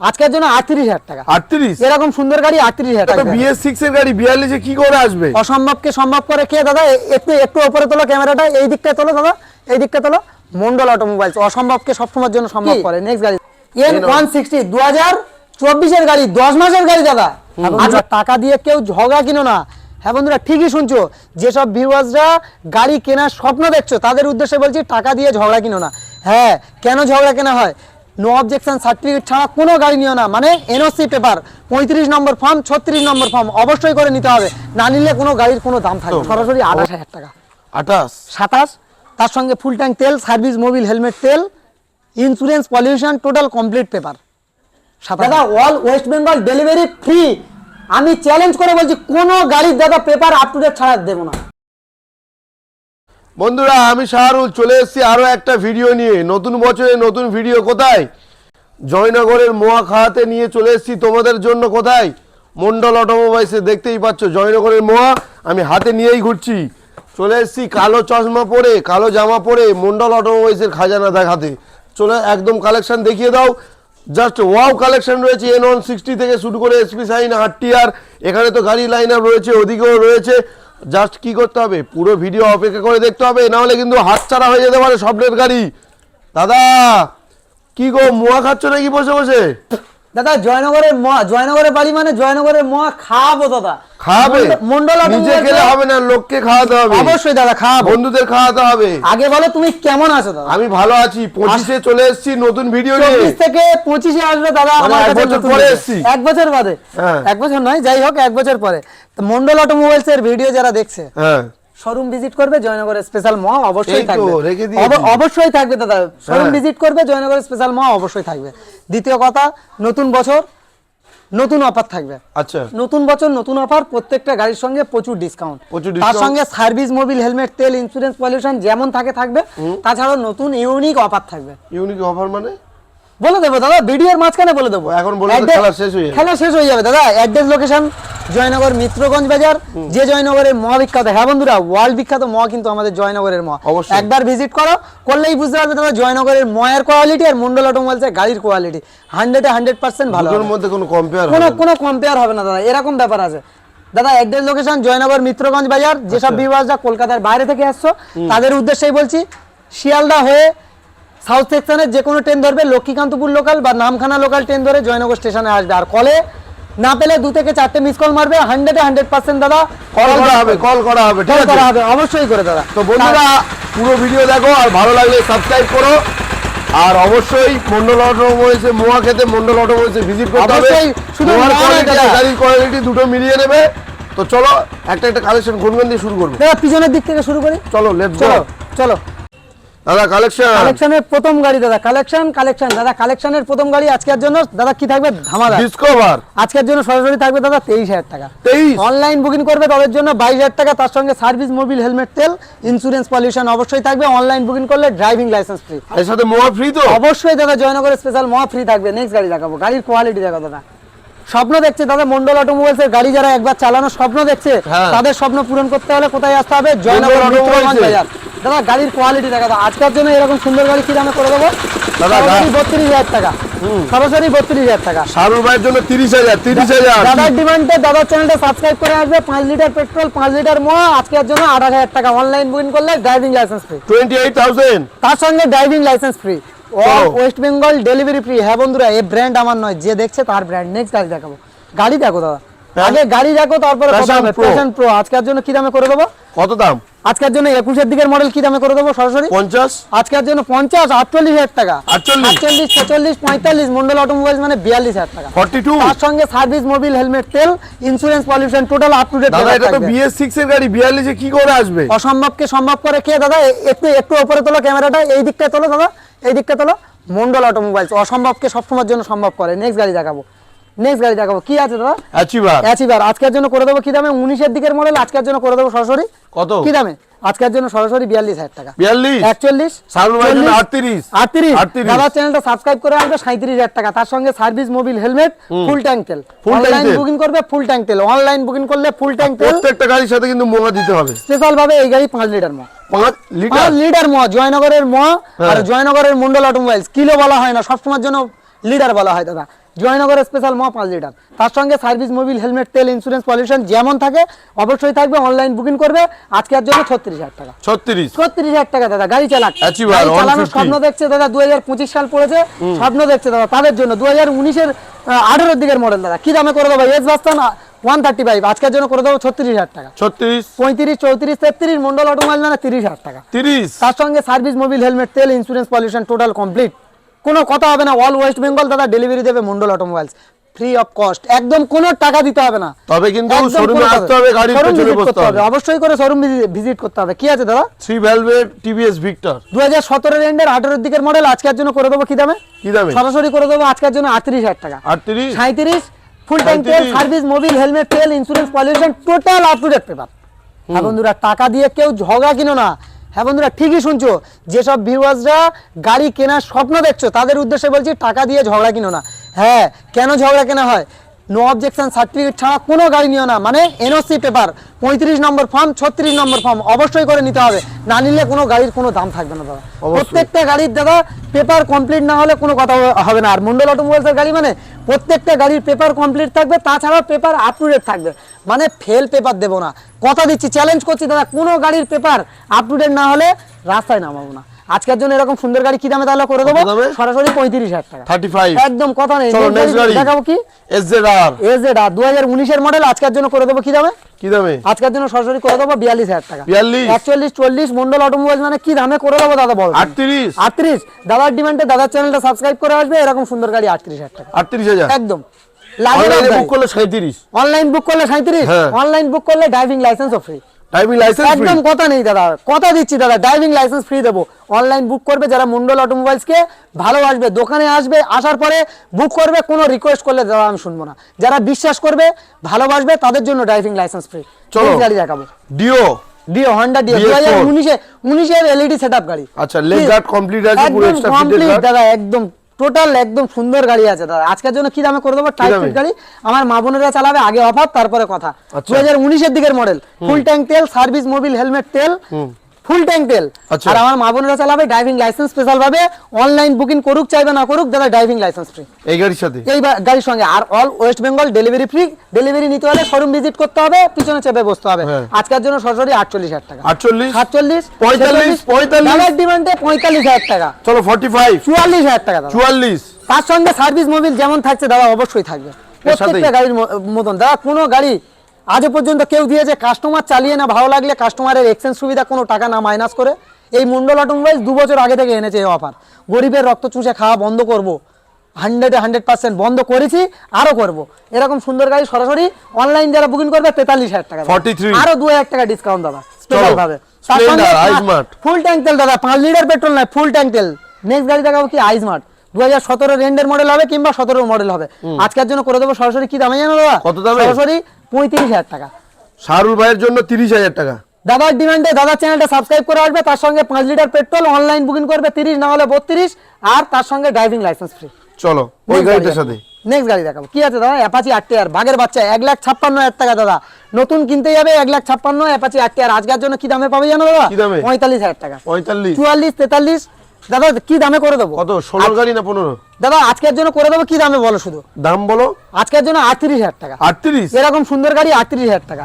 আজকের জন্য আটত্রিশ হাজার টাকা। আটত্রিশ? এরকম সুন্দর গাড়ি আটত্রিশ হাজার টাকা। বিএস সিক্স এর গাড়ি বিয়াল্লিশে কি করে আসবে? অসম্ভবকে সম্ভব করে কে দাদা? একটু একটু উপরে তোলো ক্যামেরাটা এই দিকটা তোলো দাদা। এই দিকটা তোলো। মন্ডল অটোমোবাইলস অসম্ভবকে সবসময়ের জন্য সম্ভব করে। নেক্সট গাড়ি। এন ওয়ান সিক্সটি দু হাজার চব্বিশের গাড়ি দশ মাসের গাড়ি দাদা। আচ্ছা টাকা দিয়ে কেউ ঝগড়া কিনো না। হ্যাঁ বন্ধুরা ঠিকই শুনছো। যেসব ভিউয়ার্সরা গাড়ি কেনার স্বপ্ন দেখছ তাদের উদ্দেশ্যে বলছি টাকা দিয়ে ঝগড়া কিনো না। হ্যাঁ কেন ঝগড়া কেনা হয়? নো অবজেকশন সার্টিফিকেট ছাড়া কোনো গাড়ি নিও না। মানে এনওসি পেপার পঁয়ত্রিশ নম্বর ফর্ম ছত্রিশ নম্বর ফর্ম অবশ্যই করে নিতে হবে। না নিলে কোনো গাড়ির কোনো দাম থাকবে সরাসরি আঠাশ হাজার টাকা। আঠাশ? সাতাশ তার সঙ্গে ফুল ট্যাঙ্ক তেল সার্ভিস মোবিল হেলমেট তেল insurance pollution total complete paper দাদা all West Bengal delivery free আমি চ্যালেঞ্জ করে বলছি কোনো গাড়ির দাদা পেপার আপ টু ডেট ছাড়া দেবো না। বন্ধুরা, আমি শাহরুল, চলে এসেছি আরও একটা ভিডিও নিয়ে। নতুন বছরে নতুন ভিডিও কোথায়? জয়নগরের মোয়া খাওয়াতে নিয়ে চলে এসেছি। তোমাদের জন্য কোথায়? মন্ডল অটোমোবাইলসে দেখতেই পাচ্ছ, জয়নগরের মোয়া। আমি হাতে নিয়েই ঘুরছি। চলে এসেছি কালো চশমা পরে, কালো জামা পরে মন্ডল অটোমোবাইলসের খাজানা দেখাতে। চলে, একদম কালেকশন দেখিয়ে দাও। জাস্ট ওয়াও কালেকশন রয়েছে এন ওয়ান সিক্সটি থেকে শুরু করে এসপি সাইন আর এখানে তো গাড়ি লাইন আপ রয়েছে, ওদিকেও রয়েছে। জাস্ট কি করতে হবে? পুরো ভিডিও অপেক্ষা করে দেখতে হবে, নাহলে কিন্তু হাতছাড়া হয়ে যেতে পারে স্বপ্নের গাড়ি। দাদা, কি গো, মোয়া খাচ্ছ নাকি বসে বসে? দাদা জয়নগরের মহা জয়নগরের বাড়ি মানে জয়নগরের মহা খাওয়াবো দাদা। খাওয়াবে? মন্ড- মন্ডল নিজে খেলে হবে না লোককে খাওয়াতে হবে। অবশ্যই দাদা খাওয়াবো। বন্ধুদের খাওয়াতে হবে। আগে বলো তুমি কেমন আছো দাদা? আমি ভালো আছি। পঁচিশে চলে এসেছি নতুন ভিডিও নিয়ে। চব্বিশ থেকে পঁচিশে আসবে দাদা মানে আমার এক কাছে পরে। এসছি। এক বছর বাদে। হ্যাঁ। এক বছর নয় যাই হোক এক বছর পরে। তো মন্ডল অটোমোবাইলস এর ভিডিও যারা দেখছে হ্যাঁ। শোরুম ভিজিট করবে জয়নগরের স্পেশাল মহা অবশ্যই থাকবে। অবশ্যই থাকবে দাদা শোরুম হ্যাঁ। ভিজিট করবে জয়নগরের স্পেশাল মহা অবশ্যই থাকবে। দ্বিতীয় কথা নতুন বছর নতুন অফার থাকবে। আচ্ছা। নতুন বছর নতুন অফার প্রত্যেকটা গাড়ির সঙ্গে প্রচুর ডিসকাউন্ট প্রচুর তার সঙ্গে সার্ভিস মোবিল হেলমেট তেল ইন্স্যুরেন্স পলিউশন যেমন থাকে থাকবে। তাছাড়াও নতুন ইউনিক অফার থাকবে। ইউনিক অফার মানে? বলে দেবো দাদা ভিডিওর মাঝখানে বলে দেবো। এখন বলে খেলা শেষ হয়ে যাবে। খেলা শেষ হয়ে যাবে দাদা অ্যাড্রেস লোকেশন জয়নগর মিত্রগঞ্জ বাজার। যে জয়নগরের মহা বিখ্যাত হ্যাঁ বন্ধুরা ওয়ার্ল্ড বিখ্যাত মহা কিন্তু আমাদের জয়নগরের মহা। একবার ভিজিট করো করলেই বুঝতে পারবে দাদা জয়নগরের ময়ের কোয়ালিটি আর মন্ডল অটোমোবাইলসের গাড়ির কোয়ালিটি হান্ড্রেডে হান্ড্রেড পার্সেন্ট ভালো মধ্যে কোনো কম্পেয়ার কোনো কোনো কম্পেয়ার হবে না দাদা। এরকম ব্যাপার আছে। দাদা অ্যাড্রেস লোকেশন জয়নগর মিত্রগঞ্জ বাজার। যেসব আচ্ছা। ভিউয়ার্সরা কলকাতার বাইরে থেকে আসছো তাদের উদ্দেশ্যেই বলছি শিয়ালদা হয়ে সাউথ সেকশনের যে কোনো ট্রেন ধরবে লক্ষ্মীকান্তপুর লোকাল বা নামখানা লোকাল ট্রেন ধরে জয়নগর স্টেশনে আসবে। আর কলে না পেলে দু থেকে চারটে মিস কল মারবে হান্ড্রেডে হান্ড্রেড পার্সেন্ট দাদা কল করা হবে কল করা হবে ঠিক আছে করা হবে অবশ্যই করে দাদা। তো বন্ধুরা পুরো ভিডিও দেখো আর ভালো লাগলে সাবস্ক্রাইব করো। আর অবশ্যই মন্ডল অটোমোবাইলসে মোয়া খেতে মন্ডল অটোমোবাইলসে ভিজিট করতে হবে। শুধু গাড়ির কোয়ালিটি দুটো মিলিয়ে নেবে। তো চলো একটা একটা কালেকশন গুনগুন দিয়ে শুরু করব। পিছনের দিক থেকে শুরু করি। চলো লেটস গো চলো চলো। দাদা কালেকশন কালেকশনের প্রথম গাড়ি দাদা কালেকশন কালেকশন দাদা কালেকশনের প্রথম গাড়ি আজকের জন্য দাদা কি থাকবে? ধামাদা ডিসকভার আজকের জন্য সরাসরি থাকবে দাদা তেইশ হাজার টাকা। তেইশ? অনলাইন বুকিং করবে তাদের জন্য বাইশ হাজার টাকা তার সঙ্গে সার্ভিস মোবিল হেলমেট তেল ইন্স্যুরেন্স পলিউশন অবশ্যই থাকবে। অনলাইন বুকিং করলে ড্রাইভিং লাইসেন্স ফ্রি এর সাথে মোয়া ফ্রি তো? অবশ্যই দাদা জয়নগরের স্পেশাল মহা ফ্রি থাকবে। নেক্সট গাড়ি দেখাবো। গাড়ির কোয়ালিটি দেখো দাদা। স্বপ্ন দেখছে দাদা মন্ডল অটোমোবাইলস এর গাড়ি যারা একবার চালানোর স্বপ্ন দেখছে হ্যাঁ। তাদের স্বপ্ন পূরণ করতে হলে কোথায় আসতে হবে? জয়নগর এ। বাজার দাদা গাড়ির কোয়ালিটি দেখা দাদা আজকের জন্য এরকম সুন্দর গাড়ি কি দামে করে দেবো। সরাসরি বত্রিশ হাজার টাকা। সরাসরি বত্রিশ হাজার টাকা। ভাইয়ের জন্য তিরিশ হাজার তিরিশ হাজার। দাদার ডিমান্ডে দাদার চ্যানেলটা সাবস্ক্রাইব করে আসবে। পাঁচ লিটার পেট্রোল পাঁচ লিটার মোয়া। আজকের জন্য আঠাশ হাজার টাকা। অনলাইন বুকিং করলে driving licence free twenty eight thousand তার সঙ্গে driving licence free West Bengal delivery free হ্যাঁ বন্ধুরা এই ব্র্যান্ড আমার নয় যে দেখছে তার ব্র্যান্ড নেক্সট গাড়ি দেখাবো। গাড়ি দেখো দাদা। আগে গাড়ি দেখো তারপরে কথা হবে। প্যাশন প্রো আজকের জন্য কি দামে করে দেবো? কত দাম? আজকের জন্য একুশের দিকের মডেল কি দামে করে দেবো সরাসরি? পঞ্চাশ? আজকের জন্য পঞ্চাশ আটচল্লিশ হাজার টাকা। 48? আটচল্লিশ ছেচল্লিশ পঁয়তাল্লিশ মন্ডল অটোমোবাইলস মানে বিয়াল্লিশ হাজার টাকা। ফর্টি টু তার সঙ্গে সার্ভিস মোবিল হেলমেট তেল insurance pollution total up to date দাদা এটা তো বিএস সিক্স এর গাড়ি বিয়াল্লিশে কি করে আসবে? অসম্ভবকে সম্ভব করে কে দাদা? একটু একটু উপরে তোলো ক্যামেরাটা এই দিকটা তোলো দাদা। এই দিকটা তোলো মন্ডল অটোমোবাইলস অসম্ভবকে সবসময়ের জন্য সম্ভব করে। নেক্সট গাড়ি দেখাবো। নেক্সট গাড়ি দেখাবো। কি আছে দাদা? অ্যাচিভার অ্যাচিভার আজকের জন্য করে দেবো কি দামে? উনিশের দিকের মডেল আজকের জন্য করে দেবো সরাসরি। কত? কি দামে? আজকের জন্য সরাসরি বিয়াল্লিশ হাজার টাকা। বিয়াল্লিশ? একচল্লিশ আটত্রিশ। আটত্রিশ। দাদার চ্যানেলটা সাবস্ক্রাইব করে আসবে সাঁত্রিশ হাজার টাকা। তার সঙ্গে service Mobil helmet full tank তেল। অনলাইন বুকিং করবে ফুল ট্যাঙ্ক তেল। অনলাইন বুকিং করলে ফুল ট্যাঙ্ক তেল। প্রত্যেকটা গাড়ির সাথে কিন্তু মোয়া দিতে হবে। স্পেশাল ভাবে এই গাড়ি পাঁচ লিটার মা পাঁচ লিটার? পাঁচ লিটার ম জয়নগরের ম আর হ্যাঁ। জয়নগরের মন্ডল অটোমোবাইলস কিলো বলা হয় না সবসময়ের জন্য লিডার বলা হয় দাদা। জয়নগর স্পেশাল ম পাঁচ লিটার তার সঙ্গে সার্ভিস মোবিল হেলমেট তেল ইন্স্যুরেন্স পলিউশন যেমন থাকে অবশ্যই থাকবে অনলাইন বুকিং করবে। আজকের জন্য ছত্রিশ হাজার টাকা। ছত্রিশ? ছত্রিশ হাজার টাকা দাদা গাড়ি চালাক। চালানোর স্বপ্ন দেখছে দাদা দুই হাজার পঁচিশ সাল পড়েছে। স্বপ্ন দেখছে দাদা তাদের জন্য। দুই হাজার উনিশের আঠেরোর দিকের মডেল দাদা। কি দামে করে দেবো? এস বাস্তান ওয়ান থার্টি ফাইভ আজকের জন্য করে দেবো ছত্রিশ হাজার টাকা। ছত্রিশ? পঁয়ত্রিশ চৌত্রিশ তেত্রিশ মন্ডল অটোমোবাইল মানে তিরিশ হাজার টাকা। তিরিশ? তার সঙ্গে সার্ভিস মোবিল হেলমেট তেল ইন্স্যুরেন্স পলিউশন টোটাল কমপ্লিট কোনো কথা হবে না অল ওয়েস্ট বেঙ্গল দাদা ডেলিভারি দেবে Mondal automobiles free of cost একদম কোনো টাকা দিতে হবে না। তবে কিন্তু শোরুমে আসতে হবে গাড়ির পেছনে বসতে করতে হবে। অবশ্যই করে শোরুম ভিজিট করতে হবে। কি আছে দাদা? থ্রি ভ্যালভেট টিভিএস ভিক্টর দু হাজার সতেরো রেন্ডের আঠেরোর দিকের মডেল আজকের জন্য করে দেবো কি দামে? কি দামে? সরাসরি করে দেবো আজকের জন্য আটত্রিশ হাজার টাকা। আটত্রিশ? সাঁত্রিশ ফুল ট্যাঙ্ক তেল সার্ভিস মোবিল হেলমেট তেল insurance pollution total up to date paper বন্ধুরা টাকা দিয়ে কেউ ঝগড়া কিনো না। হ্যাঁ বন্ধুরা, ঠিকই শুনছো। যেসব ভিউয়ার্সরা গাড়ি কেনার স্বপ্ন দেখছ, তাদের উদ্দেশ্যে বলছি টাকা দিয়ে ঝগড়া কিনো না। হ্যাঁ কেন ঝগড়া কেনা হয়? নো অবজেকশন সার্টিফিকেট ছাড়া কোনো গাড়ি নিও না। মানে এনওসি পেপার পঁয়ত্রিশ নম্বর ফর্ম ছত্রিশ নম্বর ফর্ম অবশ্যই করে নিতে হবে। না নিলে কোনো গাড়ির কোনো দাম থাকবে না দাদা। প্রত্যেকটা গাড়ির দাদা পেপার কমপ্লিট না হলে কোনো কথা হবে না। আর মন্ডল অটোমোবাইলসের গাড়ি মানে প্রত্যেকটা গাড়ির পেপার কমপ্লিট থাকবে তাছাড়াও পেপার আপ টু ডেট থাকবে। মানে ফেল পেপার দেবো না। কথা দিচ্ছি চ্যালেঞ্জ করছি দাদা। কোনো গাড়ির পেপার আপ টু ডেট না হলে রাস্তায় নামাবো না। আজকের জন্য এরকম সুন্দর গাড়ি কি দামে তাহলে করে দেবো? সরাসরি পঁয়ত্রিশ হাজার টাকা। থার্টি ফাইভ একদম কথা নেই। চলো নেক্সট গাড়ি। দেখাবো কি? S Z R S Z R দু হাজার উনিশের মডেল আজকের জন্য করে দেবো কি দামে? কি দামে? আজকের জন্য সরাসরি করে দেবো বিয়াল্লিশ হাজার টাকা। 42? একচল্লিশ চল্লিশ মন্ডল অটোমোবাইল মানে কি দামে করে দেবো দাদা বল আটত্রিশ। আটত্রিশ। দাদার ডিমান্ডে দাদার চ্যানেলটা সাবস্ক্রাইব করে আসবে এরকম সুন্দর গাড়ি আটত্রিশ হাজার টাকা। আটত্রিশ হাজার? একদম। অনলাইনে বুক করলে সাঁত্রিশ অনলাইন বুক করলে সাঁত্রিশ। অনলাইন বুক করলে ড্রাইভিং লাইসেন্সও ফ্রি ড্রাইভিং লাইসেন্স একদম কথা নেই দাদা। কথা দিচ্ছি দাদা। ড্রাইভিং লাইসেন্স ফ্রি দেবো। অনলাইন বুক করবে যারা মন্ডল অটোমোবাইলসকে ভালোবাসবে দোকানে আসবে আসার পরে বুক করবে কোনো রিকোয়েস্ট করলে দাদা আমি শুনব না। যারা বিশ্বাস করবে ভালোবাসবে তাদের জন্য ড্রাইভিং লাইসেন্স ফ্রি চলো। গাড়ি দেখাবো। Deo deo Honda deo DS4 দু হাজার উনিশে উনিশের এলইডি সেট গাড়ি। আচ্ছা লেগ গার্ড কমপ্লিট আছে পুরো এক্সট্রা কমপ্লিট দাদা একদম। টোটাল একদম সুন্দর গাড়ি আছে দাদা। আজকের জন্য কি দামে করে দেবো? দামে? গাড়ি। আমার মা বোনেরা চালাবে আগে অফার তারপরে কথা। আচ্ছা। দু হাজার উনিশের দিকের মডেল ফুল ট্যাঙ্ক তেল সার্ভিস মোবিল হেলমেট তেল। ফুল ট্যাঙ্ক তেল। আচ্ছা। আর আমার মা বোনেরা চালাবে ড্রাইভিং লাইসেন্স স্পেশাল ভাবে অনলাইন বুকিং করুক চাইবে না করুক দাদা ড্রাইভিং লাইসেন্স ফ্রি এই গাড়ির সাথে? এই গাড়ির সঙ্গে। আর all West Bengal delivery free delivery নিতে হলে শোরুম ভিজিট করতে হবে পিছনে চেপে বসতে হবে। হ্যাঁ। আজকের জন্য সরাসরি আটচল্লিশ হাজার টাকা। আটচল্লিশ? সাতচল্লিশ? পঁয়তাল্লিশ, পঁয়তাল্লিশ। ডিমান্ডে পঁয়তাল্লিশ হাজার টাকা। চলো ফর্টি ফাইভ চুয়াল্লিশ হাজার টাকা চুয়াল্লিশ। তার সঙ্গে সার্ভিস মোবিল যেমন থাকছে দাদা অবশ্যই থাকবে। প্রত্যেকটা গাড়ির মতন। দাদা কোনো গাড়ি আজও পর্যন্ত কেউ দিয়েছে কাস্টমার চালিয়ে না ভালো লাগলে কাস্টমারের এক্সচেঞ্জ সুবিধা কোনো টাকা না মাইনাস করে। এই মন্ডল অটোমোবাইল দু বছর আগে থেকে এনেছে এই অফার গরিবের রক্ত চুষে খাওয়া বন্ধ করব। হান্ড্রেডে হান্ড্রেড পার্সেন্ট বন্ধ করেছি আরও করব। এরকম সুন্দর গাড়ি সরাসরি অনলাইন যারা বুকিং করবে তেতাল্লিশ হাজার টাকা 43 আরও দু হাজার টাকা ডিসকাউন্ট দাদা স্পেশাল। ভাবে। ফুল ট্যাঙ্ক তেল দাদা পাঁচ লিটার পেট্রোল নয় ফুল ট্যাঙ্ক তেল। নেক্সট গাড়ি দেখাবো কি আইসমার্ট দু হাজার সতেরো রেন্ডের মডেল হবে কিংবা সতেরো মডেল হবে। আজকের জন্য করে দেবো সরাসরি কি দামে জানো দাদা? কত দামে? সরাসরি পঁয়ত্রিশ হাজার টাকা। শাহরুল ভাইয়ের জন্য তিরিশ হাজার টাকা। দাদার ডিমান্ডে দাদার চ্যানেলটা সাবস্ক্রাইব করে আসবে তার সঙ্গে পাঁচ লিটার পেট্রোল অনলাইন বুকিং করবে তিরিশ না হলে বত্রিশ আর তার সঙ্গে ড্রাইভিং লাইসেন্স ফ্রি চলো ওই গাড়িটার সাথে। নেক্সট গাড়ি দেখাবো। কি আছে দাদা? অ্যাপাচি আট টিয়ার বাঘের বাচ্চা এক লাখ ছাপ্পান্ন হাজার টাকা দাদা। নতুন কিনতে যাবে এক লাখ ছাপ্পান্ন অ্যাপাচি আট টিয়ার আজকের জন্য কি দামে পাবে জানো দাদা? পঁয়তাল্লিশ হাজার টাকা। পঁয়তাল্লিশ। চুয়াল্লিশ তেতাল্লিশ দাদা কি দামে করে দেবো? কত? ষোলো গাড়ি না পনেরো? দাদা আজকের জন্য করে দেবো কি দামে বলো শুধু? দাম বলো। আজকের জন্য আটত্রিশ হাজার টাকা। আটত্রিশ? এরকম সুন্দর গাড়ি আটত্রিশ হাজার টাকা।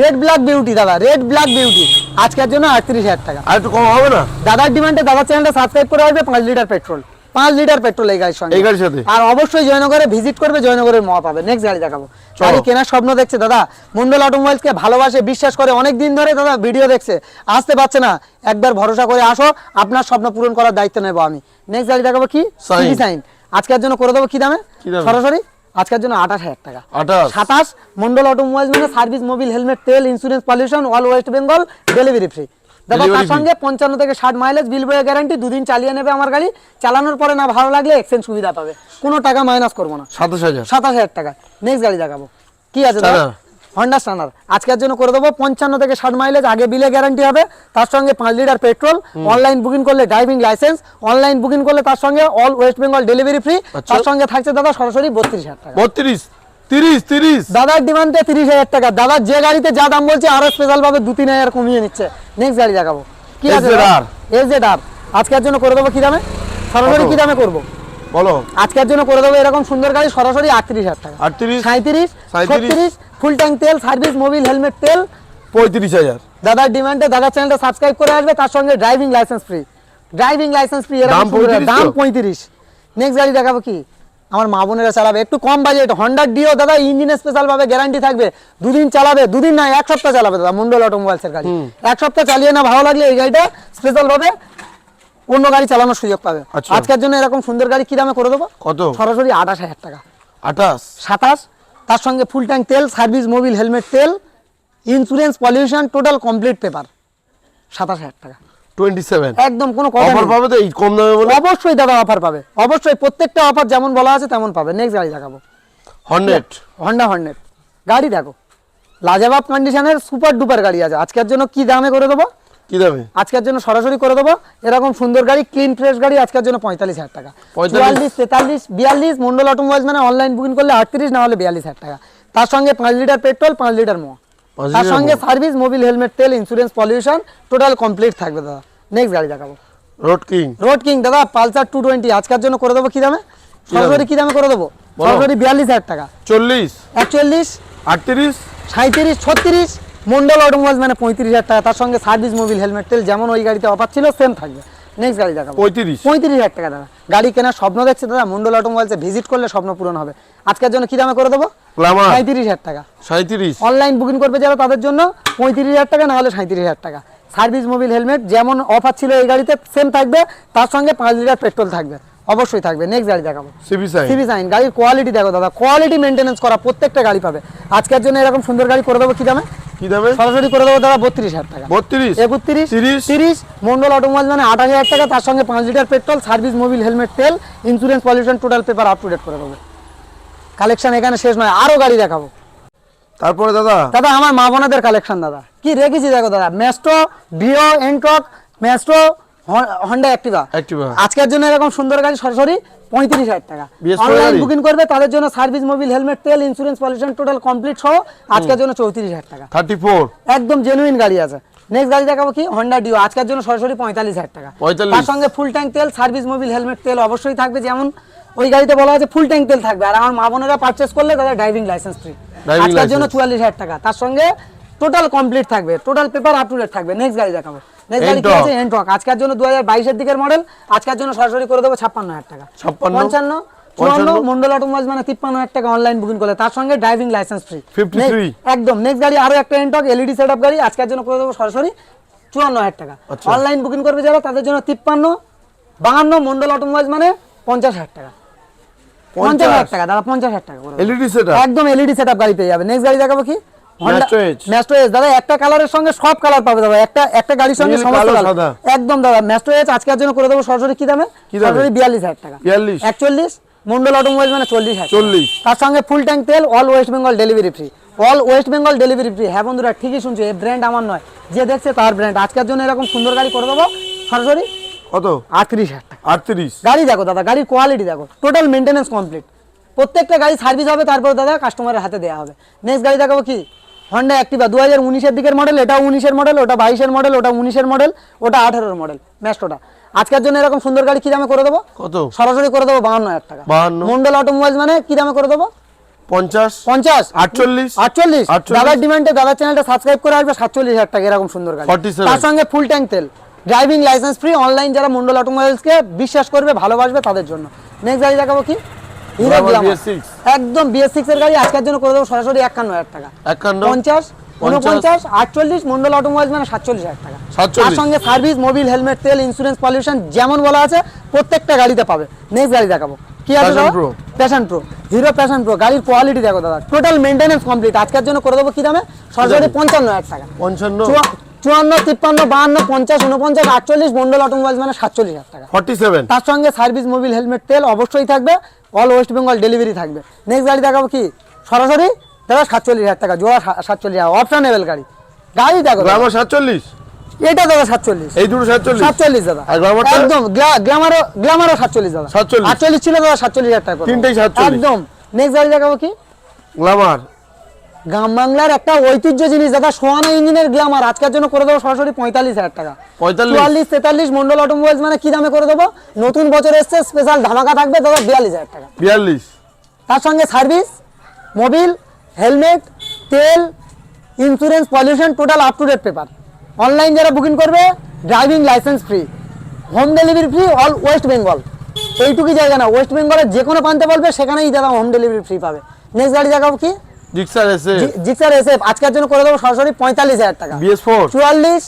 রেড ব্ল্যাক বিউটি দাদা রেড ব্ল্যাক বিউটি আজকের জন্য আটত্রিশ হাজার টাকা। আর একটু কম হবে না? দাদার ডিমান্ডে দাদার চ্যানেলটা সাবস্ক্রাইব করে আসবে পাঁচ লিটার পেট্রোল পাঁচ লিটার পেট্রোল এই গাড়ির সঙ্গে। এই গাড়ির সাথে? আর অবশ্যই জয়নগরে ভিজিট করবে জয়নগরের মহা পাবে। নেক্সট গাড়ি দেখাবো। গাড়ি কেনার স্বপ্ন দেখছে দাদা। মন্ডল অটোমোবাইলসকে ভালোবাসে বিশ্বাস করে অনেক দিন ধরে দাদা ভিডিও দেখছে। আসতে পারছে না। একবার ভরসা করে আসো আপনার স্বপ্ন পূরণ করার দায়িত্ব নেব আমি। নেক্সট গাড়ি দেখাবো কি। সাইন আজকের জন্য করে দেবো কি দামে? কি দামে? সরাসরি? আজকের জন্য আঠাশ হাজার টাকা। সাতাশ। মন্ডল অটোমোবাইল মানে সার্ভিস মোবিল হেলমেট তেল insurance pollution all West Bengal delivery free দাদা তার। সঙ্গে পঞ্চান্ন থেকে ষাট মাইলেজ বিল বয়ে গ্যারান্টি দুদিন চালিয়ে নেবে আমার গাড়ি। চালানোর পরে না ভালো লাগলে এক্সচেঞ্জ সুবিধা পাবে। কোনো টাকা মাইনাস করব না। সাতাশ হাজার। সাতাশ হাজার টাকা। নেক্সট গাড়ি দেখাবো। কি আছে দাদা হন্ডা স্টানার আজকের জন্য করে দেবো পঞ্চান্ন থেকে ষাট মাইলেজ আগে বিলে গ্যারান্টি হবে। তার সঙ্গে পাঁচ লিটার পেট্রোল অনলাইন বুকিং করলে ড্রাইভিং লাইসেন্স অনলাইন বুকিং করলে তার সঙ্গে all West Bengal delivery free. তার সঙ্গে থাকছে দাদা সরাসরি বত্রিশ হাজার টাকা। বত্রিশ? তিরিশ তিরিশ। দাদার ডিমান্ডে তিরিশ হাজার টাকা। দাদা যে গাড়িতে যা দাম বলছে আরও স্পেশাল ভাবে দু তিন হাজার কমিয়ে নিচ্ছে। নেক্সট গাড়ি দেখাবো। কি আছে আজকের জন্য করে দেবো কি দামে? সরাসরি কি দামে করব? বলো। আজকের জন্য করে দেবো এরকম সুন্দর গাড়ি সরাসরি আটত্রিশ হাজার টাকা। আটত্রিশ? সাঁত্রিশ 37, ছত্রিশ? ফুল ট্যাঙ্ক তেল সার্ভিস মোবিল হেলমেট তেল। পঁয়ত্রিশ হাজার। দাদার ডিমান্ডে দাদার চ্যানেলটা সাবস্ক্রাইব করে আসবে তার সঙ্গে driving licence free driving licence free দাম 35 দাম পঁয়ত্রিশ। নেক্সট গাড়ি দেখাবো কি? আমার মা বোনেরা চালাবে। একটু কম বাজেট হন্ডার ডিও দাদা ইঞ্জিন স্পেশাল ভাবে গ্যারান্টি থাকবে। দুদিন চালাবে দুদিন না এক সপ্তাহ চালাবে দাদা মন্ডল অটোমোবাইলসের গাড়ি। এক সপ্তাহ চালিয়ে না ভালো লাগলে এই গাড়িটা স্পেশাল ভাবে অন্য গাড়ি চালানোর সুযোগ পাবে। আচ্ছা। আজকের জন্য এরকম সুন্দর গাড়ি কি দামে করে দেবো? কত? সরাসরি আঠাশ হাজার টাকা। আঠাশ? সাতাশ? তার সঙ্গে ফুল ট্যাঙ্ক তেল সার্ভিস মোবিল হেলমেট তেল insurance pollution total complete paper সাতাশ হাজার টাকা। টোয়েন্টি সেভেন একদম কোনো কথা অফার নেই। পাবে তো এই কম দামে বলে? অবশ্যই দাদা অফার পাবে। অবশ্যই প্রত্যেকটা অফার যেমন বলা আছে তেমন পাবে। নেক্সট গাড়ি দেখাবো। হন্ড্রেড হন্ডা হন্ড্রেড গাড়ি দেখো। লাজবাব কন্ডিশনের সুপার ডুপার গাড়ি আছে। আজকের জন্য কি দামে করে দেবো? কি দামে? আজকের জন্য সরাসরি করে দেবো। এরকম সুন্দর গাড়ি ক্লিন ফ্রেশ গাড়ি আজকের জন্য পঁয়তাল্লিশ হাজার টাকা। 45 চুয়াল্লিশ তেতাল্লিশ বিয়াল্লিশ মন্ডল অটোমোবাইলস মানে অনলাইন বুকিং করলে আটত্রিশ না হলে বিয়াল্লিশ হাজার টাকা। তার সঙ্গে পাঁচ লিটার পেট্রোল পাঁচ লিটার মোয়া। তার সঙ্গে সার্ভিস মোবিল হেলমেট তেল ইন্স্যুরেন্স পলিউশন টোটাল কমপ্লিট থাকবে দাদা। নেক্সট গাড়ি দেখাবো। রোড কিং রোড কিং দাদা পালসার টু টোয়েন্টি আজকের জন্য করে দেবো কি দামে? সরাসরি কি দামে করে দেবো? সরাসরি বিয়াল্লিশ হাজার টাকা। চল্লিশ। একচল্লিশ আটত্রিশ। সাঁত্রিশ ছত্রিশ মন্ডল অটোমোবাইলস মানে পঁয়ত্রিশ হাজার টাকা। তার সঙ্গে সার্ভিস মোবিল হেলমেট তেল যেমন ওই গাড়িতে অফার ছিল সেম থাকবে। নেক্সট গাড়ি দেখাবো। পঁয়ত্রিশ। পঁয়ত্রিশ হাজার টাকা দাদা। গাড়ি কেনার স্বপ্ন দেখছে দাদা? মন্ডল অটোমোবাইলসে ভিজিট করলে স্বপ্ন পূরণ হবে। আজকের জন্য কি দামে করে দেবো? সাঁত্রিশ টাকা। সাঁত্রিশ অনলাইন বুকিং করবে যারা তাদের জন্য পঁয়ত্রিশ হাজার টাকা না হলে সাঁত্রিশ হাজার টাকা। সার্ভিস মোবিল হেলমেট যেমন অফার ছিল এই গাড়িতে সেম থাকবে। তার সঙ্গে পাঁচ লিটার পেট্রোল থাকবে। অবশ্যই থাকবে। নেক্সট গাড়ি দেখাবো। CB Shine. CB Shine. গাড়ির কোয়ালিটি দেখো দাদা। কোয়ালিটি করা প্রত্যেকটা গাড়ি পাবে। আজকের জন্য এরকম সুন্দর গাড়ি করে দেবো কি দামে? কি দামে? সরাসরি করে দেবো দাদা বত্রিশ হাজার টাকা। বত্রিশ? একত্রিশ? তিরিশ? তিরিশ? মন্ডল অটোমোবাইল মানে আঠাশ হাজার টাকা। তার সঙ্গে পাঁচ litre petrol service Mobil helmet তেল insurance pollution total paper up to date করে দেবো। কালেকশন এখানে শেষ নয় আরও গাড়ি দেখাবো। তারপরে দাদা? দাদা আমার মা বোনাদের কালেকশন দাদা। কি রেখেছি দেখো দাদা? মেস্ট্রো ভিও এনটক মেস্ট্রো হন্ডা অ্যাক্টিভা। আজকের জন্য এরকম সুন্দর গাড়ি সরাসরি পঁয়ত্রিশ হাজার টাকা। অনলাইন বুকিং করবে তাদের জন্য সার্ভিস মোবিল হেলমেট তেল ইন্স্যুরেন্স পলিউশন টোটাল কমপ্লিট সহ আজকের জন্য চৌত্রিশ হাজার টাকা। থার্টি ফোর একদম জেনুইন গাড়ি আছে। নেক্সট গাড়ি দেখাবো কি? হন্ডা ডিও আজকের জন্য সরাসরি পঁয়তাল্লিশ হাজার টাকা। তার সঙ্গে ফুল ট্যাঙ্ক তেল সার্ভিস মোবিল হেলমেট তেল অবশ্যই থাকবে। যেমন ওই গাড়িতে বলা আছে ফুল ট্যাঙ্ক তেল থাকবে। আর আমার মা বোনেরা পারচেস করলে তাদের ড্রাইভিং লাইসেন্স ফ্রি আজকের জন্য চুয়াল্লিশ হাজার টাকা। তার সঙ্গে টোটাল কমপ্লিট থাকবে। Total paper up to date থাকবে। নেক্সট গাড়ি দেখাবো। নেক্সট গাড়ি কি আছে? এনটক আজকের জন্য দু হাজার বাইশের দিকের মডেল আজকের জন্য সরাসরি করে দেবো ছাপ্পান্ন হাজার টাকা। পঞ্চান্ন? চুয়ান্ন? মন্ডল অটোমোবাইলস মানে তিপ্পান্ন হাজার টাকা অনলাইন বুকিং করলে। তার সঙ্গে ড্রাইভিং লাইসেন্স ফ্রি একদম। নেক্সট গাড়ি আরও একটা এনটক এলইডি সেটআপ গাড়ি। আজকের জন্য করে দেবো সরাসরি চুয়ান্ন হাজার টাকা। আচ্ছা। অনলাইন বুকিং করবে যারা তাদের জন্য তিপ্পান্ন বাহান্ন মন্ডল অটোমোবাইলস মানে পঞ্চাশ হাজার টাকা। পঞ্চাশ। হাজার টাকা দাদা পঞ্চাশ হাজার টাকা এলইডি সেটা একদম এলইডি সেটআপ গাড়ি পেয়ে যাবে। নেক্সট গাড়ি দেখাবো কি? Maestro Edge। দাদা একটা কালারের সঙ্গে সব কালার পাবে দাদা। একটা একটা গাড়ির সঙ্গে সমস্ত কালার একদম দাদা ম্যাস্ট্রো এজ আজকের জন্য করে দেবো সরাসরি কি দামে? সরাসরি বিয়াল্লিশ হাজার টাকা। 42 একচল্লিশ। মন্ডল অটোমোবাইল মানে চল্লিশ হাজার চল্লিশ। তার সঙ্গে ফুল ট্যাঙ্ক তেল all West Bengal delivery free all West Bengal delivery free হ্যাঁ বন্ধুরা ঠিকই শুনছো এই ব্র্যান্ড আমার নয়। যে দেখছে তার ব্র্যান্ড আজকের জন্য এরকম সুন্দর গাড়ি করে দেবো। সরাসরি কত? আটত্রিশ হাজার টাকা। আটত্রিশ? গাড়ি দেখো দাদা গাড়ির কোয়ালিটি দেখো। টোটাল মেনটেনেন্স কমপ্লিট প্রত্যেকটা গাড়ি সার্ভিস হবে তারপর দাদা কাস্টমারের হাতে দেওয়া হবে। নেক্সট গাড়ি দেখাবো কি? হন্ডা অ্যাক্টিভা দু হাজার উনিশের দিকের মডেল এটা উনিশের মডেল ওটা বাইশের মডেল ওটা উনিশের মডেল ওটা আঠারোর মডেল ম্যাস্টোটা আজকের জন্য এরকম সুন্দর গাড়ি কি দামে করে দেবো? কত? সরাসরি করে দেবো বাহান্ন হাজার টাকা। 52 মন্ডল অটোমোবাইলস মানে কি দামে করে দেবো? পঞ্চাশ? পঞ্চাশ? আটচল্লিশ? আটচল্লিশ। 48 দাদার ডিমান্ডে দাদার চ্যানেলটা সাবস্ক্রাইব করে আসবে সাতচল্লিশ হাজার টাকা এরকম সুন্দর গাড়ি। তার সঙ্গে ফুল ট্যাঙ্ক তেল। ড্রাইভিং লাইসেন্স ফ্রি অনলাইন যারা মন্ডল অটোমোবাইলসকে বিশ্বাস করবে ভালোবাসবে তাদের জন্য। নেক্সট গাড়ি দেখাবো কি? একদম বিএস সিক্স এর গাড়ি আজকের জন্য করে দেবো সরাসরি একান্ন হাজার টাকা। পঞ্চাশ? উনপঞ্চাশ আটচল্লিশ? মন্ডল অটোমোবাইলস মানে সাতচল্লিশ হাজার টাকা। 47 তার সঙ্গে সার্ভিস মোবিল হেলমেট তেল ইন্স্যুরেন্স পলিউশন যেমন বলা আছে প্রত্যেকটা গাড়িতে পাবে। নেক্সট গাড়ি দেখাবো। কি আছে Passion Pro Hero Passion Pro গাড়ির কোয়ালিটি দেখো দাদা। টোটাল মেনটেনেন্স কমপ্লিট আজকের জন্য করে দেবো কি দামে? সরাসরি পঞ্চান্ন হাজার টাকা। পঞ্চান্ন? চুয়ান্ন তিপ্পান্ন বাহান্ন পঞ্চাশ উনপঞ্চাশ আটচল্লিশ মন্ডল অটোমোবাইলস মানে সাতচল্লিশ হাজার টাকা। Forty seven. তার সঙ্গে সার্ভিস মোবিল হেলমেট তেল অবশ্যই থাকবে। অল ওয়েস্ট বেঙ্গল ডেলিভারি থাকবে। নেক্সট গাড়ি দেখাবো কি? সরাসরি? দাদা সাতচল্লিশ হাজার টাকা জোড়া সাতচল্লিশ হাজার অপশনেবল গাড়ি। গাড়ি দেখো। গ্রামার সাতচল্লিশ? এটা দাদা সাতচল্লিশ। এই দুটো সাতচল্লিশ? সাতচল্লিশ দাদা। একদম গ্লা- গ্ল্যামারও গ্ল্যামারও সাতচল্লিশ দাদা। 47 আটচল্লিশ ছিল দাদা সাতচল্লিশ হাজার টাকা। তিনটেই 47 একদম। নেক্সট গাড়ি দেখাবো কি? গ্লামার গ্রাম বাংলার একটা ঐতিহ্য জিনিস দাদা সোয়ানো ইঞ্জিনের গ্লামার আজকের জন্য করে দেবো সরাসরি পঁয়তাল্লিশ হাজার টাকা। 45? চুয়াল্লিশ তেতাল্লিশ মন্ডল অটোমোবাইলস মানে কি দামে করে দেবো? নতুন বছর এসছে স্পেশাল ধামাকা থাকবে দাদা বিয়াল্লিশ হাজার টাকা। বিয়াল্লিশ। তার সঙ্গে সার্ভিস মোবিল হেলমেট তেল insurance pollution total up to date paper online যারা বুকিং করবে driving licence free home delivery free all West Bengal এইটুকুই জায়গা না ওয়েস্ট বেঙ্গলের যে কোনো প্রান্তে বলবে সেখানেই দাদা হোম ডেলিভারি ফ্রি পাবে। নেক্সট গাড়ি দেখাবো কি? জিক্সার এসে জিক্সার এসে আজকের জন্য করে দেবো সরাসরি পঁয়তাল্লিশ হাজার টাকা। বিএস ফোর চুয়াল্লিশ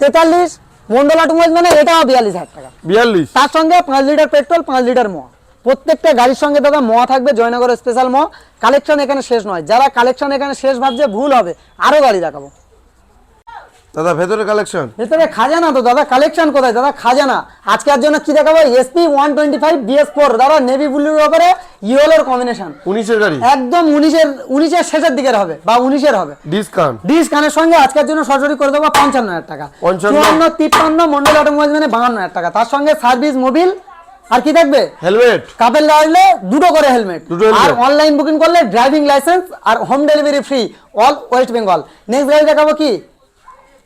তেতাল্লিশ মন্ডলা অটোমোবাইল মানে এটাও বিয়াল্লিশ হাজার টাকা। বিয়াল্লিশ। তার সঙ্গে পাঁচ লিটার পেট্রোল পাঁচ লিটার মোয়া। প্রত্যেকটা গাড়ির সঙ্গে দাদা মোয়া থাকবে জয়নগর স্পেশাল মোয়া। কালেকশন এখানে শেষ নয়। যারা কালেকশন এখানে শেষ ভাবছে ভুল হবে। আরও গাড়ি দেখাবো। দাদা ভেতরে কালেকশন ভেতরে খাজানা তো দাদা কালেকশন কোথায়? দাদা খাজানা। আজকের জন্য কি দেখাবো? SP one twenty five BS four দাদা নেভি ব্লুর ব্যাপারে ইয়েলোর কম্বিনেশন উনিশের গাড়ি? একদম উনিশের উনিশের শেষের দিকের হবে বা উনিশের হবে। ডিসকাউন্ট ডিস কানের সঙ্গে আজকের জন্য সরাসরি করে দেবো পঞ্চান্ন হাজার টাকা। 55 চুয়ান্ন তিপ্পান্ন মন্ডল অটোমোবাইল মানে বাহান্ন হাজার টাকা। তার সঙ্গে সার্ভিস মোবিল আর কি থাকবে? হেলমেট কাপেল লাগলে দুটো করে হেলমেট আর অনলাইন বুকিং করলে ড্রাইভিং লাইসেন্স আর home delivery free all West Bengal next গাড়ি দেখাবো কি?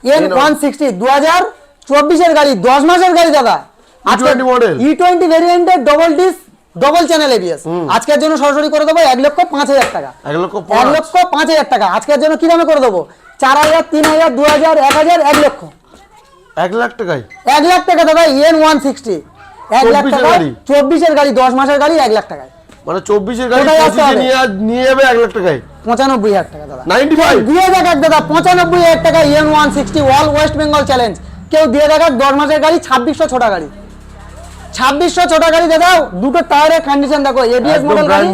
এন ওয়ান সিক্সটি দু হাজার চব্বিশের গাড়ি দশ মাসের গাড়ি দাদা। E20 model। ই টোয়েন্টি ভেরিয়েন্টের double disc double channel ABS আজকের জন্য সরাসরি করে দেবো এক লক্ষ পাঁচ হাজার টাকা। এক লক্ষ এক পাঁচ লক্ষ পাঁচ হাজার টাকা। আজকের জন্য কি দামে করে দেবো? চার হাজার তিন হাজার দু হাজার এক হাজার এক লক্ষ। এক লাখ টাকায়? এক লাখ টাকা দাদা এন ওয়ান সিক্সটি এক লাখ টাকা। চব্বিশের গাড়ি দশ মাসের গাড়ি এক লাখ টাকায়। মানে চব্বিশের গাড়ি? নিয়ে নিয়ে যাবে এক লাখ টাকায়? পঁচানব্বই হাজার টাকা দাদা। দাদা পঁচানব্বই হাজার টাকা N one sixty all West Bengal challenge কেউ দিয়ে দেখাক দশ মাসের গাড়ি ছাব্বিশশো ছোটা গাড়ি। ছাব্বিশশো ছোটা গাড়ি দাদা দুটো টায়ারের কন্ডিশন দেখো এবিএস মডেল গাড়ি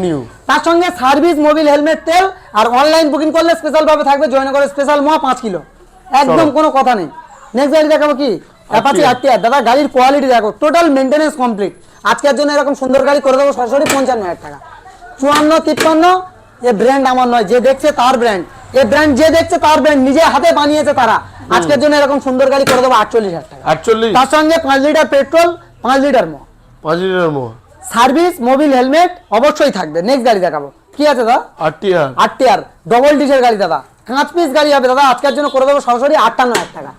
তার সঙ্গে সার্ভিস মোবিল হেলমেট তেল আর অনলাইন বুকিং করলে স্পেশাল ভাবে থাকবে জয়নগরের স্পেশাল মোয়া পাঁচ কিলো। একদম কোনো কথা নেই। নেক্সট গাড়ি দেখাবো কি? অ্যাপাচি আরটিআর দাদা গাড়ির কোয়ালিটি দেখো টোটাল মেনটেনেন্স কমপ্লিট আজকের জন্য এরকম সুন্দর গাড়ি করে দেবো সরাসরি পঞ্চান্ন হাজার টাকা। চুয়ান্ন তিপ্পান্ন এ ব্র্যান্ড আমার নয় যে দেখছে তার ব্র্যান্ড এ ব্র্যান্ড যে দেখছে তার ব্র্যান্ড নিজে হাতে বানিয়েছে তারা। আজকের জন্য এরকম সুন্দর গাড়ি করে দেবো আটচল্লিশ হাজার টাকা। আটচল্লিশ? তার সঙ্গে পাঁচ লিটার পেট্রোল পাঁচ লিটার মো পাঁচ লিটার মোয়া সার্ভিস মোবিল হেলমেট অবশ্যই থাকবে। নেক্সট গাড়ি দেখাবো। কি আছে দাদা? আরটিআর আটটিয়ার ডবল ডিসের গাড়ি দাদা। পাঁচ পিস গাড়ি হবে দাদা। আজকের জন্য করে দেবো সরাসরি আটান্ন হাজার টাকা।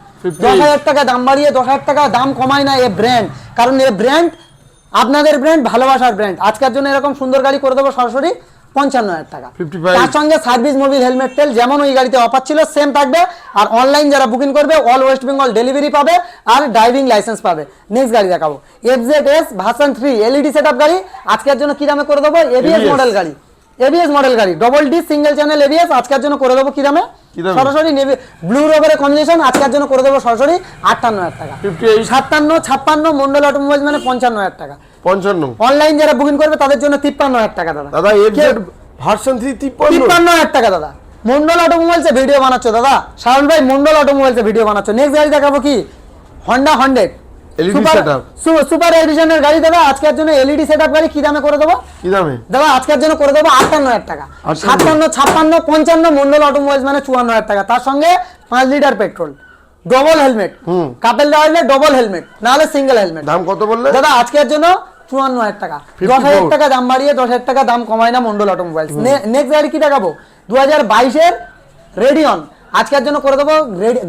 দশ হাজার টাকা দাম বাড়িয়ে দশ হাজার টাকা দাম কমায় না এ ব্র্যান্ড কারণ এ ব্র্যান্ড আপনাদের ব্র্যান্ড ভালোবাসার ব্র্যান্ড আজকের জন্য এরকম সুন্দর গাড়ি করে দেবো সরাসরি পঞ্চান্ন হাজার টাকা। তার সঙ্গে সার্ভিস মোবিল হেলমেট তেল যেমন ওই গাড়িতে অফার ছিল সেম থাকবে। আর অনলাইন যারা বুকিং করবে অল ওয়েস্ট বেঙ্গল ডেলিভারি পাবে আর ড্রাইভিং লাইসেন্স পাবে। নেক্সট গাড়ি দেখাবো। F Z S version three LED set গাড়ি। আজকের জন্য কি দামে করে দেবো? এবিএস মডেল গাড়ি। এবিএস মডেল গাড়ি double D single channel ABS আজকের জন্য করে দেবো কি দামে? সরাসরি ব্লু রোভারের কম্বিনেশন আজকের জন্য করে দেবো সরাসরি আটান্ন হাজার টাকা। সাতান্ন ছাপ্পান্ন মন্ডল অটোমোবাইল মানে পঞ্চান্ন হাজার টাকা। পঞ্চান্ন। অনলাইন যারা বুকিং করবে তাদের জন্য তিপ্পান্ন হাজার টাকা দাদা। দাদা এফজেড ভার্সন থ্রি তিপ্পান্ন। তিপ্পান্ন হাজার টাকা দাদা। মন্ডল অটোমোবাইলসে ভিডিও বানাচ্ছ দাদা। শাওন ভাই মন্ডল অটোমোবাইলসে ভিডিও বানাচ্ছ। নেক্সট গাড়ি দেখাবো কি? Honda hundred LED setup। Super এডিশনের গাড়ি দাদা আজকের জন্য এলইডি সেটআপ গাড়ি কি দামে করে দেবো? কি দামে? দাদা আজকের জন্য করে দেবো আটান্ন টাকা। 58 সাতান্ন ছাপ্পান্ন মন্ডল অটোমোবাইলস মানে টাকা। তার সঙ্গে litre petrol double helmet. Couple দেওয়া হলে ডবল হেলমেট নাহলে সিঙ্গেল হেলমেট দাম কত বললে? দাদা আজকের জন্য চুয়ান্ন হাজার টাকা। দশ হাজার টাকা দাম বাড়িয়ে দশ হাজার টাকা দাম কমায় না মন্ডল অটোমোবাইলস নেক্সট গাড়ি কি দেখাবো? দু হাজার বাইশের রেডিয়ন আজকের জন্য করে দেবো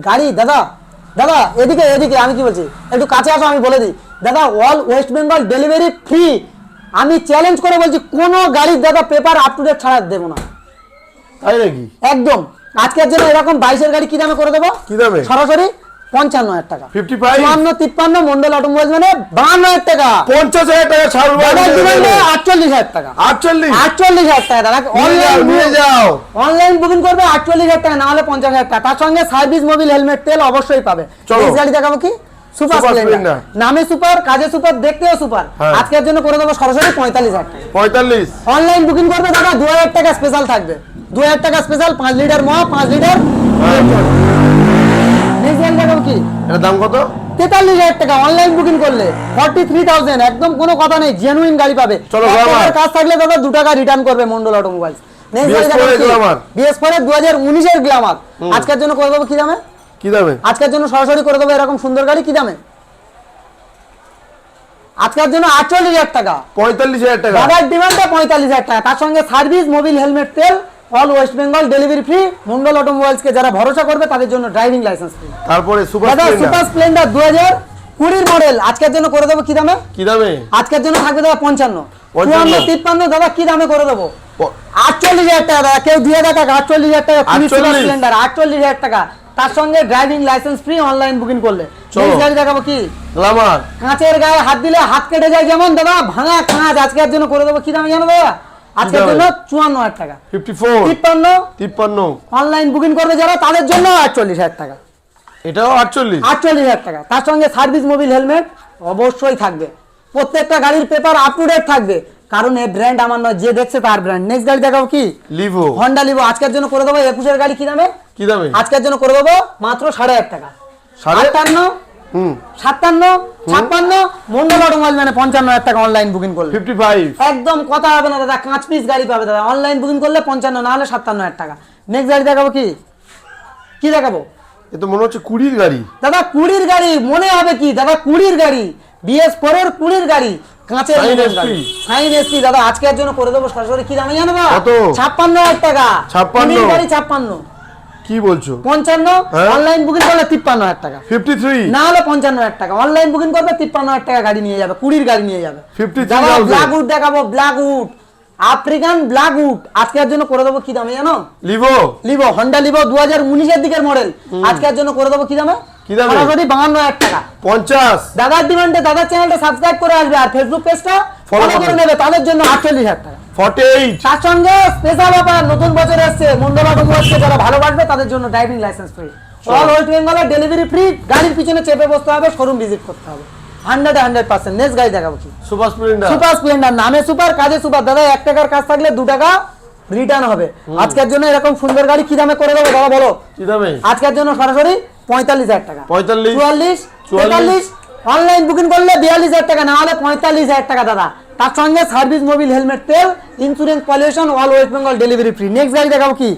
গাড়ি দাদা দাদা এদিকে এদিকে আমি কি বলছি? একটু কাছে আসো আমি বলে দিই। দাদা all West Bengal delivery free আমি চ্যালেঞ্জ করে বলছি কোনো গাড়ির দাদা পেপার আপ টু ডেট ছাড়া দেবো না। তাই নাকি? একদম। আজকের জন্য এরকম বাইশের গাড়ি কি দামে করে দেবো? কি দামে? সরাসরি পঞ্চান্ন হাজার টাকা। চুয়ান্ন তিপ্পান্ন মন্ডল অটোমোবাইলস মানে বাহান্ন হাজার টাকা। পঞ্চাশ হাজার টাকা আটচল্লিশ হাজার টাকা। আটচল্লিশ? আটচল্লিশ হাজার টাকা দাদা। নিয়ে যাও অনলাইন বুকিং করবে আটচল্লিশ হাজার টাকা না হলে পঞ্চাশ হাজার টাকা। তার সঙ্গে সার্ভিস মোবিল হেলমেট তেল অবশ্যই পাবে। গাড়ি দেখাবো কি? সুপার স্প্লেন্ডার নামে সুপার কাজে সুপার দেখতেও সুপার হ্যাঁ। আজকের জন্য করে দেবো সরাসরি পঁয়তাল্লিশ হাজার টাকা। পঁয়তাল্লিশ। অনলাইন বুকিং করবে দাদা দু হাজার টাকা স্পেশাল থাকবে। দু হাজার টাকা স্পেশাল পাঁচ লিটার মহা পাঁচ লিটার গাড়ি দেখাবো কি? এটার দাম কত? তেতাল্লিশ হাজার টাকা অনলাইন বুকিং করলে ফর্টি থ্রি থাউজেন্ড একদম কোনো কথা নেই জেনুইন গাড়ি পাবে। চলো, এক গ্লামার। টাকার কাজ থাকলে দাদা দু টাকা রিটার্ন করবে মন্ডল অটোমোবাইলস BS4 এর গ্লামার। বিএস ফোর দু হাজার উনিশের গ্লামার আজকের জন্য করে দেবো কি দামে? কি দামে? আজকের জন্য সরাসরি করে দেবো এরকম সুন্দর গাড়ি কি দামে? আজকের জন্য আটচল্লিশ হাজার টাকা। পঁয়তাল্লিশ হাজার টাকা। দাদার ডিমান্ডে পঁয়তাল্লিশ হাজার টাকা। তার সঙ্গে সার্ভিস মোবিল হেলমেট তেল all West Bengal delivery free Mondal অটোমোবাইলসকে যারা ভরসা করবে তাদের জন্য ড্রাইভিং লাইসেন্স ফ্রি। তারপরে সুপার দাদা সুপার স্প্লেন্ডার দু হাজার কুড়ির মডেল আজকের জন্য করে দেবো কি দামে? কি দামে? আজকের জন্য থাকবে দাদা পঞ্চান্ন। চুয়ান্ন তিপ্পান্ন দাদা কি দামে করে দেবো? আটচল্লিশ হাজার টাকা দাদা কেউ দিয়ে টাকা আটচল্লিশ হাজার টাকা কুড়ি সুপার স্প্লেন্ডার আটচল্লিশ হাজার টাকা। তার সঙ্গে driving licence free online booking করলে। গাড়ি দেখাবো কি? গ্লামার। কাঁচের গায়ে হাত দিলে হাত কেটে যায় যেমন দাদা ভাঙা কাঁচ আজকের জন্য করে দেবো কি দামে জানো দাদা? আজকের জন্য চুয়ান্ন হাজার টাকা। Fifty four. তিপ্পান্ন। তিপ্পান্ন। অনলাইন বুকিং করবে যারা তাদের জন্য আটচল্লিশ হাজার টাকা। এটাও আটচল্লিশ। আটচল্লিশ হাজার টাকা। তার সঙ্গে সার্ভিস মোবিল হেলমেট অবশ্যই থাকবে। প্রত্যেকটা গাড়ির পেপার আপ টু ডেট থাকবে। কারণ এই ব্র্যান্ড আমার নয় যে দেখছে তার ব্র্যান্ড নেক্সট গাড়ি দেখাবো কি? লিভো হন্ডা লিভো আজকের জন্য করে দেবো একুশের গাড়ি কি দামে? কি দামে? আজকের জন্য করে দেবো মাত্র সাড়ে হাজার টাকা। সাড়ে? আটান্ন সাতান্ন ছাপ্পান্ন মন্ডল অটোমোবাইল মানে পঞ্চান্ন হাজার টাকা অনলাইন বুকিং করলে। ফিফটি ফাইভ একদম কথা হবে না দাদা কাঁচ পিস গাড়ি পাবে দাদা। অনলাইন বুকিং করলে পঞ্চান্ন না হলে সাতান্ন হাজার টাকা। নেক্সট গাড়ি দেখাবো কি? কি দেখাবো? এ তো মনে হচ্ছে কুড়ির গাড়ি। দাদা কুড়ির গাড়ি মনে হবে কি? দাদা কুড়ির গাড়ি বিএস ফোর কুড়ির গাড়ি কাঁচের গাড়ি। সাইন এসপি দাদা আজকের জন্য করে দেবো সরাসরি কি দামে জানো ছাপ্পান্ন হাজার টাকা। 56 কুড়ির গাড়ি ছাপ্পান্ন। কি বলছো? পঞ্চান্ন হ্যাঁ? অনলাইন বুকিং করলে তিপ্পান্ন হাজার টাকা। ফিফটি থ্রি না হলে পঞ্চান্ন হাজার টাকা। অনলাইন বুকিং করবে তিপ্পান্ন হাজার টাকা গাড়ি নিয়ে যাবে কুড়ির গাড়ি নিয়ে যাবে। 53,000 ব্ল্যাক উড দেখাবো black wood African black wood আজকের জন্য করে দেবো কি দামে জানো? লিভো লিভো হন্ডা লিভো দু হাজার উনিশের দিকের মডেল আজকের জন্য করে দেবো কি দামে? কি দামে? সরাসরি বাহান্ন হাজার টাকা। পঞ্চাশ। দাদার ডিমান্ডে দাদার চ্যানেলটা সাবস্ক্রাইব করে আসবে। আর ফেসবুক পেজটা ফলো করে নেবে তাদের জন্য আটচল্লিশ হাজার টাকা। তার সঙ্গে স্পেশাল অফার নতুন বছর এসছে মন্ডল অটোমোবাইলসকে যারা ভালোবাসবে তাদের জন্য driving licence free all West বেঙ্গলের ডেলিভারি ফ্রি গাড়ির পিছনে চেপে বসতে হবে শোরুম ভিজিট করতে হবে। হান্ড্রেড হান্ড্রেড পার্সেন্ট নেক্সট গাড়ি দেখাবো কি? সুপার স্প্লেন্ডার সুপার স্প্লেন্ডার নামে সুপার কাজে সুপার দাদা এক টাকার কাজ থাকলে দু টাকা রিটার্ন হবে। আজকের জন্য এরকম সুন্দর গাড়ি কি দামে করে দেবো দাদা বলো? কি দামে? আজকের জন্য সরাসরি পঁয়তাল্লিশ হাজার টাকা। পঁয়তাল্লিশ চুয়াল্লিশ চুয়াল্লিশ। অনলাইন বুকিং করলে বিয়াল্লিশ হাজার টাকা না হলে পঁয়তাল্লিশ হাজার টাকা দাদা। তার সঙ্গে সার্ভিস মোবিল হেলমেট তেল insurance pollution all West Bengal delivery free next গাড়ি দেখাবো কি?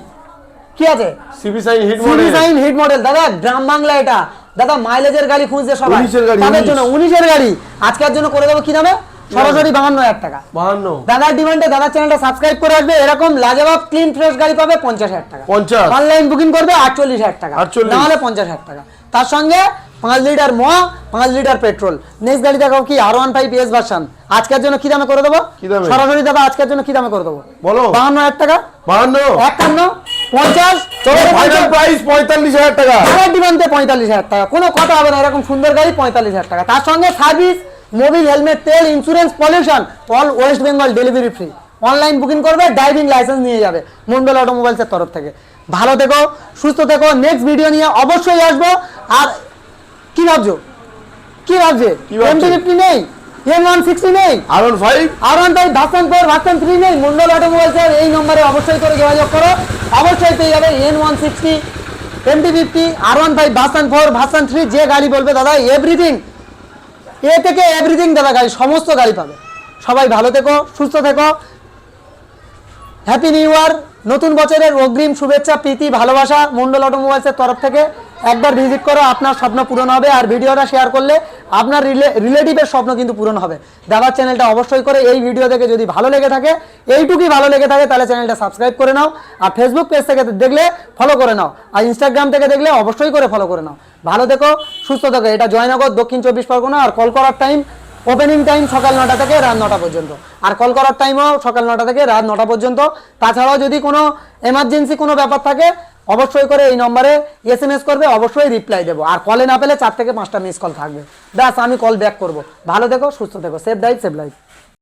কি আছে? CB Shine hit model Shine hit model দাদা গ্রাম বাংলা এটা। দাদা মাইলেজের গাড়ি খুঁজছে সবাই। 19 তাদের জন্য উনিশের গাড়ি। আজকের জন্য করে দেবো কি দামে সরাসরি বাহান্ন হাজার টাকা। বাহান্ন। দাদার ডিমান্ডে দাদার চ্যানেলটা সাবস্ক্রাইব করে আসবে এরকম লাজবাব ক্লিন ফ্রেশ গাড়ি পাবে পঞ্চাশ হাজার টাকা। পঞ্চাশ। অনলাইন বুকিং করবে আটচল্লিশ হাজার টাকা। না হলে পঞ্চাশ হাজার টাকা। তার সঙ্গে পাঁচ লিটার মোয়া পাঁচ লিটার পেট্রোল। নেক্সট গাড়ি দেখাবো কি R one five S version আজকের জন্য কি দামে করে দেবো? সরাসরি দাদা আজকের জন্য কি দামে করে দেবো? বলো। বাহান্ন হাজার টাকা? বাহান্ন। একান্ন পঞ্চাশ ফাইনাল প্রাইস পঁয়তাল্লিশ হাজার টাকা। আমার ডিমান্ডে পঁয়তাল্লিশ হাজার টাকা। কোনো কথা হবে না এরকম সুন্দর গাড়ি পঁয়তাল্লিশ হাজার টাকা। তার সঙ্গে সার্ভিস মোবিল হেলমেট তেল insurance pollution all West Bengal delivery free online booking করবে ড্রাইভিং লাইসেন্স নিয়ে যাবে। মন্ডল অটোমোবাইলসের তরফ থেকে। ভালো থেকো সুস্থ থেকো নেক্সট ভিডিও নিয়ে অবশ্যই আসব। আর কি ভাবছ? কি ভাবছে? এমটি ফিফটি নেই এম ওয়ান সিক্সটি নেই R one five R one five version four version three নেই মন্ডল এই নম্বরে অবশ্যই করে যোগাযোগ করো। অবশ্যই পেয়ে যাবে N one sixty fifty R one five version four version three যে গাড়ি বলবে দাদা এভরিথিং এ থেকে এভরিথিং দাদা গাড়ি সমস্ত গাড়ি পাবে। সবাই ভালো থেকো সুস্থ থেকো। হ্যাপি নিউ ইয়ার নতুন বছরের অগ্রিম শুভেচ্ছা, প্রীতি, ভালোবাসা মন্ডল অটোমোবাইলসের তরফ থেকে। একবার ভিজিট করো, আপনার স্বপ্ন পূরণ হবে আর ভিডিওটা শেয়ার করলে আপনার রিলেটিভের স্বপ্ন কিন্তু পূরণ হবে। দাদার চ্যানেলটা অবশ্যই করে এই ভিডিও থেকে যদি ভালো লেগে থাকে, এইটুকুই ভালো লেগে থাকে, তাহলে চ্যানেলটা সাবস্ক্রাইব করে নাও আর ফেসবুক পেজ থেকে দেখলে ফলো করে নাও। আর ইনস্টাগ্রাম থেকে দেখলে অবশ্যই করে ফলো করে নাও। ভালো দেখো সুস্থ থেকো। এটা জয়নগর দক্ষিণ চব্বিশ পরগনা আর কল করার টাইম ওপেনিং টাইম সকাল নটা থেকে রাত নটা পর্যন্ত। আর কল করার টাইমও সকাল নটা থেকে রাত নটা পর্যন্ত। তাছাড়াও যদি কোনো এমার্জেন্সি কোনো ব্যাপার থাকে, অবশ্যই করে এই নম্বরে এস এম এস করবে, অবশ্যই রিপ্লাই দেবো। আর কলে না পেলে চার থেকে পাঁচটা মিস কল থাকবে। ব্যাস, আমি কল ব্যাক করব। ভালো থেকো, সুস্থ থেকো। Safe dive safe life